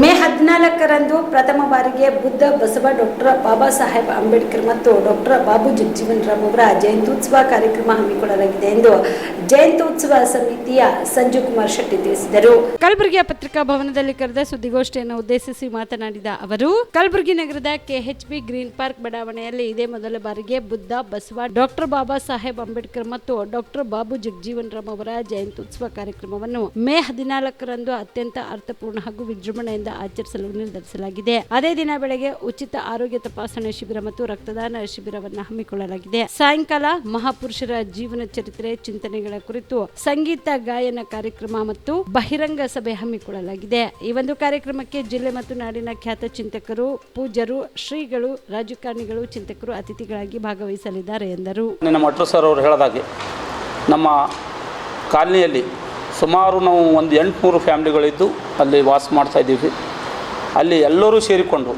ಮೇ ಹದಿನಾಲ್ಕರಂದು ಪ್ರಥಮ ಬಾರಿಗೆ ಬುದ್ಧ ಬಸವ ಡಾಕ್ಟರ್ ಬಾಬಾ ಸಾಹೇಬ್ ಅಂಬೇಡ್ಕರ್ ಮತ್ತು ಡಾಕ್ಟರ್ ಬಾಬು ಜಗಜೀವನ್ ರಾಮ್ ಅವರ ಜಯಂತ್ಯುತ್ಸವ ಕಾರ್ಯಕ್ರಮ ಹಮ್ಮಿಕೊಳ್ಳಲಾಗಿದೆ ಎಂದು ಜಯಂತ್ಯುತ್ಸವ ಸಮಿತಿಯ ಸಂಜು ಕುಮಾರ್ ಶೆಟ್ಟಿ ತಿಳಿಸಿದರು. ಕಲಬುರಗಿಯ ಪತ್ರಿಕಾ ಭವನದಲ್ಲಿ ಕರೆದ ಸುದ್ದಿಗೋಷ್ಠಿಯನ್ನು ಉದ್ದೇಶಿಸಿ ಮಾತನಾಡಿದ ಅವರು, ಕಲಬುರಗಿ ನಗರದ ಕೆಎಚ್ಬಿ ಗ್ರೀನ್ ಪಾರ್ಕ್ ಬಡಾವಣೆಯಲ್ಲಿ ಇದೇ ಮೊದಲ ಬಾರಿಗೆ ಬುದ್ಧ ಬಸವ ಡಾಕ್ಟರ್ ಬಾಬಾ ಸಾಹೇಬ್ ಅಂಬೇಡ್ಕರ್ ಮತ್ತು ಡಾಕ್ಟರ್ ಬಾಬು ಜಗಜೀವನ್ ರಾಮ್ ಅವರ ಜಯಂತ್ಯುತ್ಸವ ಕಾರ್ಯಕ್ರಮವನ್ನು ಮೇ ಹದಿನಾಲ್ಕರಂದು ಅತ್ಯಂತ ಅರ್ಥಪೂರ್ಣ ಹಾಗೂ ವಿಜೃಂಭಣೆಯಿಂದ ಆಚರಿಸಲು ನಿರ್ಧರಿಸಲಾಗಿದೆ. ಅದೇ ದಿನ ಬೆಳಗ್ಗೆ ಉಚಿತ ಆರೋಗ್ಯ ತಪಾಸಣೆ ಶಿಬಿರ ಮತ್ತು ರಕ್ತದಾನ ಶಿಬಿರವನ್ನು ಹಮ್ಮಿಕೊಳ್ಳಲಾಗಿದೆ. ಸಾಯಂಕಾಲ ಮಹಾಪುರುಷರ ಜೀವನ ಚರಿತ್ರೆ, ಚಿಂತನೆಗಳ ಕುರಿತು ಸಂಗೀತ, ಗಾಯನ ಕಾರ್ಯಕ್ರಮ ಮತ್ತು ಬಹಿರಂಗ ಸಭೆ ಹಮ್ಮಿಕೊಳ್ಳಲಾಗಿದೆ. ಈ ಒಂದು ಕಾರ್ಯಕ್ರಮಕ್ಕೆ ಜಿಲ್ಲೆ ಮತ್ತು ನಾಡಿನ ಖ್ಯಾತ ಚಿಂತಕರು ಪೂಜರು ಶ್ರೀಗಳು, ರಾಜಕಾರಣಿಗಳು, ಚಿಂತಕರು, ಅತಿಥಿಗಳಾಗಿ ಭಾಗವಹಿಸಲಿದ್ದಾರೆ ಎಂದರು. ನಮ್ಮ ಸರ್ ಹೇಳಿದಾಗೆ, ನಮ್ಮ ಕಾಲನಿಯಲ್ಲಿ ಸುಮಾರು ನಾವು ಒಂದು ಎಂಟುನೂರು ಫ್ಯಾಮ್ಲಿಗಳಿದ್ದು ಅಲ್ಲಿ ವಾಸ ಮಾಡ್ತಾ ಇದ್ದೀವಿ. ಅಲ್ಲಿ ಎಲ್ಲರೂ ಸೇರಿಕೊಂಡು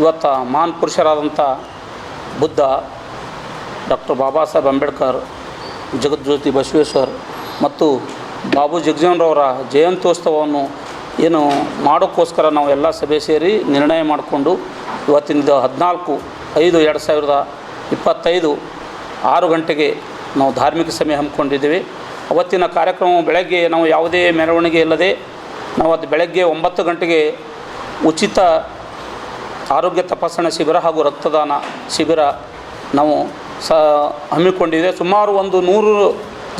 ಇವತ್ತು ಮಹಾನ್ ಪುರುಷರಾದಂಥ ಬುದ್ಧ ಡಾಕ್ಟರ್ ಬಾಬಾ ಸಾಹೇಬ್ ಅಂಬೇಡ್ಕರ್ ಜಗಜ್ಯೋತಿ ಬಸವೇಶ್ವರ್ ಮತ್ತು ಬಾಬು ಜಗಜೀವನರವರ ಜಯಂತ್ಯೋತ್ಸವವನ್ನು ಏನು ಮಾಡೋಕ್ಕೋಸ್ಕರ ನಾವು ಎಲ್ಲ ಸಭೆ ಸೇರಿ ನಿರ್ಣಯ ಮಾಡಿಕೊಂಡು ಇವತ್ತಿಂದ ಹದಿನಾಲ್ಕು, ಐದು, ಎರಡು ಸಾವಿರದ ಇಪ್ಪತ್ತೈದು ಆರು ಗಂಟೆಗೆ ನಾವು ಧಾರ್ಮಿಕ ಸಮಯ ಹಮ್ಮಿಕೊಂಡಿದ್ದೀವಿ. ಅವತ್ತಿನ ಕಾರ್ಯಕ್ರಮ ಬೆಳಗ್ಗೆ ನಾವು ಯಾವುದೇ ಮೆರವಣಿಗೆ ಇಲ್ಲದೆ ನಾವು ಅದು ಬೆಳಗ್ಗೆ ಒಂಬತ್ತು ಗಂಟೆಗೆ ಉಚಿತ ಆರೋಗ್ಯ ತಪಾಸಣಾ ಶಿಬಿರ ಹಾಗೂ ರಕ್ತದಾನ ಶಿಬಿರ ನಾವು ಸ ಹಮ್ಮಿಕೊಂಡಿದೆ. ಸುಮಾರು ಒಂದು ನೂರು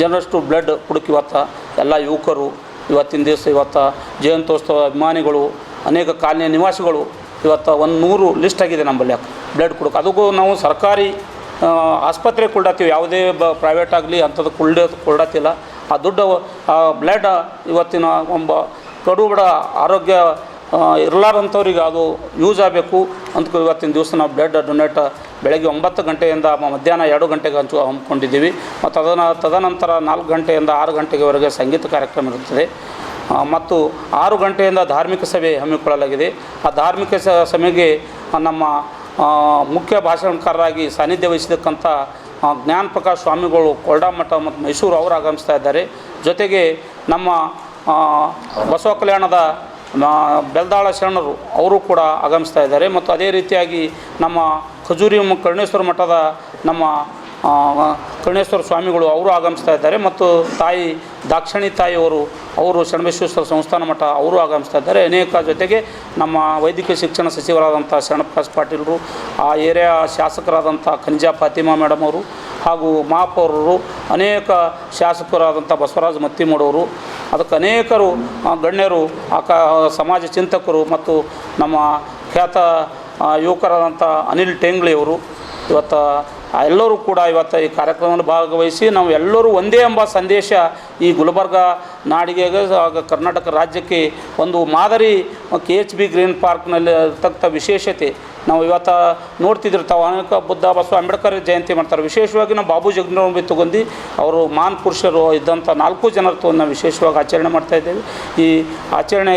ಜನರಷ್ಟು ಬ್ಲಡ್ ಹುಡುಕಿ ಇವತ್ತು ಎಲ್ಲ ಯುವಕರು ಇವತ್ತಿನ ದಿವಸ ಇವತ್ತು ಜಯಂತೋತ್ಸವ ಅಭಿಮಾನಿಗಳು, ಅನೇಕ ಕಾಲನಿಯ ನಿವಾಸಿಗಳು ಇವತ್ತು ಒಂದು ನೂರು ಲಿಸ್ಟ್ ಆಗಿದೆ ನಮ್ಮಲ್ಲಿ ಬ್ಲಡ್ ಕೊಡೋಕೆ ಅದಕ್ಕೂ ನಾವು ಸರ್ಕಾರಿ ಆಸ್ಪತ್ರೆ ಕೊಡತ್ತೀವಿ ಯಾವುದೇ ಬ ಪ್ರೈವೇಟ್ ಆಗಲಿ ಅಂಥದ್ದು ಕುಳ್ಳ ಕೊಡತ್ತಿಲ್ಲ ಆ ದುಡ್ಡು ಬ್ಲಡ್ ಇವತ್ತಿನ ಒಬ್ಬ ಕಡು ಬಡ ಆರೋಗ್ಯ ಇರಲಾರಂಥವ್ರಿಗೆ ಅದು ಯೂಸ್ ಆಗಬೇಕು ಅಂತ ಇವತ್ತಿನ ದಿವಸ ನಾವು ಬ್ಲಡ್ ಡೊನೇಟ್ ಬೆಳಗ್ಗೆ ಒಂಬತ್ತು ಗಂಟೆಯಿಂದ ಮಧ್ಯಾಹ್ನ ಎರಡು ಗಂಟೆಗೆ ಹಂಚು ಹಮ್ಮಿಕೊಂಡಿದ್ದೀವಿ. ಮತ್ತು ಅದನ್ನು ತದನಂತರ ನಾಲ್ಕು ಗಂಟೆಯಿಂದ ಆರು ಗಂಟೆಗೆವರೆಗೆ ಸಂಗೀತ ಕಾರ್ಯಕ್ರಮ ಇರುತ್ತದೆ. ಮತ್ತು ಆರು ಗಂಟೆಯಿಂದ ಧಾರ್ಮಿಕ ಸಭೆ ಹಮ್ಮಿಕೊಳ್ಳಲಾಗಿದೆ. ಆ ಧಾರ್ಮಿಕ ಸಭೆಗೆ ನಮ್ಮ ಮುಖ್ಯ ಭಾಷಣಕಾರರಾಗಿ ಸಾನ್ನಿಧ್ಯ ವಹಿಸಿದಕ್ಕಂಥ ಜ್ಞಾನ ಪ್ರಕಾಶ್ ಸ್ವಾಮಿಗಳು ಕೊಲ್ಡಾಮಠ ಮತ್ತು ಮೈಸೂರು ಅವರು ಆಗಮಿಸ್ತಾ ಇದ್ದಾರೆ. ಜೊತೆಗೆ ನಮ್ಮ ಬಸವ ಕಲ್ಯಾಣದ ಬೆಲ್ದಾಳ ಶರಣರು, ಅವರು ಕೂಡ ಆಗಮಿಸ್ತಾ ಇದ್ದಾರೆ. ಮತ್ತು ಅದೇ ರೀತಿಯಾಗಿ ನಮ್ಮ ಖಜೂರಿ ಕರುಣೇಶ್ವರ ಮಠದ ನಮ್ಮ ಕರ್ಣೇಶ್ವರ ಕರುಣೇಶ್ವರ ಸ್ವಾಮಿಗಳು ಅವರು ಆಗಮಿಸ್ತಾ ಇದ್ದಾರೆ. ಮತ್ತು ತಾಯಿ ದಾಕ್ಷಿಣಿ ತಾಯಿಯವರು ಅವರು ಶರಣಬಸವೇಶ್ವರ ಸಂಸ್ಥಾನ ಮಠ ಅವರು ಆಗಮಿಸ್ತಾ ಇದ್ದಾರೆ. ಅನೇಕ ಜೊತೆಗೆ ನಮ್ಮ ವೈದ್ಯಕೀಯ ಶಿಕ್ಷಣ ಸಚಿವರಾದಂಥ ಶರಣಪ್ರಕಾಶ್ ಪಾಟೀಲರು ಆ ಏರಿಯಾ ಶಾಸಕರಾದಂಥ ಖಂಜಾ ಫಾತಿಮಾ ಮೇಡಮ್ ಅವರು ಹಾಗೂ ಮಹಾಪೌರರು ಅನೇಕ ಶಾಸಕರಾದಂಥ ಬಸವರಾಜ ಮತ್ತಿಮೂಡವರು ಅದಕ್ಕೆ ಅನೇಕರು ಗಣ್ಯರು, ಆ ಕ ಸಮಾಜ ಚಿಂತಕರು ಮತ್ತು ನಮ್ಮ ಖ್ಯಾತ ಯುವಕರಾದಂಥ ಅನಿಲ್ ಟೇಂಗ್ಳಿಯವರು ಇವತ್ತು ಎಲ್ಲರೂ ಕೂಡ ಇವತ್ತು ಈ ಕಾರ್ಯಕ್ರಮದಲ್ಲಿ ಭಾಗವಹಿಸಿ ನಾವು ಎಲ್ಲರೂ ಒಂದೇ ಎಂಬ ಸಂದೇಶ ಈ ಗುಲ್ಬರ್ಗ ನಾಡಿಗೆ ಕರ್ನಾಟಕ ರಾಜ್ಯಕ್ಕೆ ಒಂದು ಮಾದರಿ ಕೆ ಎಚ್ ಬಿ ಗ್ರೀನ್ ಪಾರ್ಕ್ನಲ್ಲಿ ಇರ್ತಕ್ಕಂಥ ವಿಶೇಷತೆ ನಾವು ಇವತ್ತು ನೋಡ್ತಿದ್ರು, ತಾವು ಅನೇಕ ಬುದ್ಧ, ಬಸವ ಅಂಬೇಡ್ಕರ್ ಜಯಂತಿ ಮಾಡ್ತಾರೆ. ವಿಶೇಷವಾಗಿ ನಾವು ಬಾಬು ಜಗಜೀವನ ತಗೊಂಡು ಅವರು ಮಾನ್ ಪುರುಷರು ಇದ್ದಂಥ ನಾಲ್ಕು ಜನರ ತಗೊಂಡು ವಿಶೇಷವಾಗಿ ಆಚರಣೆ ಮಾಡ್ತಾ ಇದ್ದೇವೆ. ಈ ಆಚರಣೆ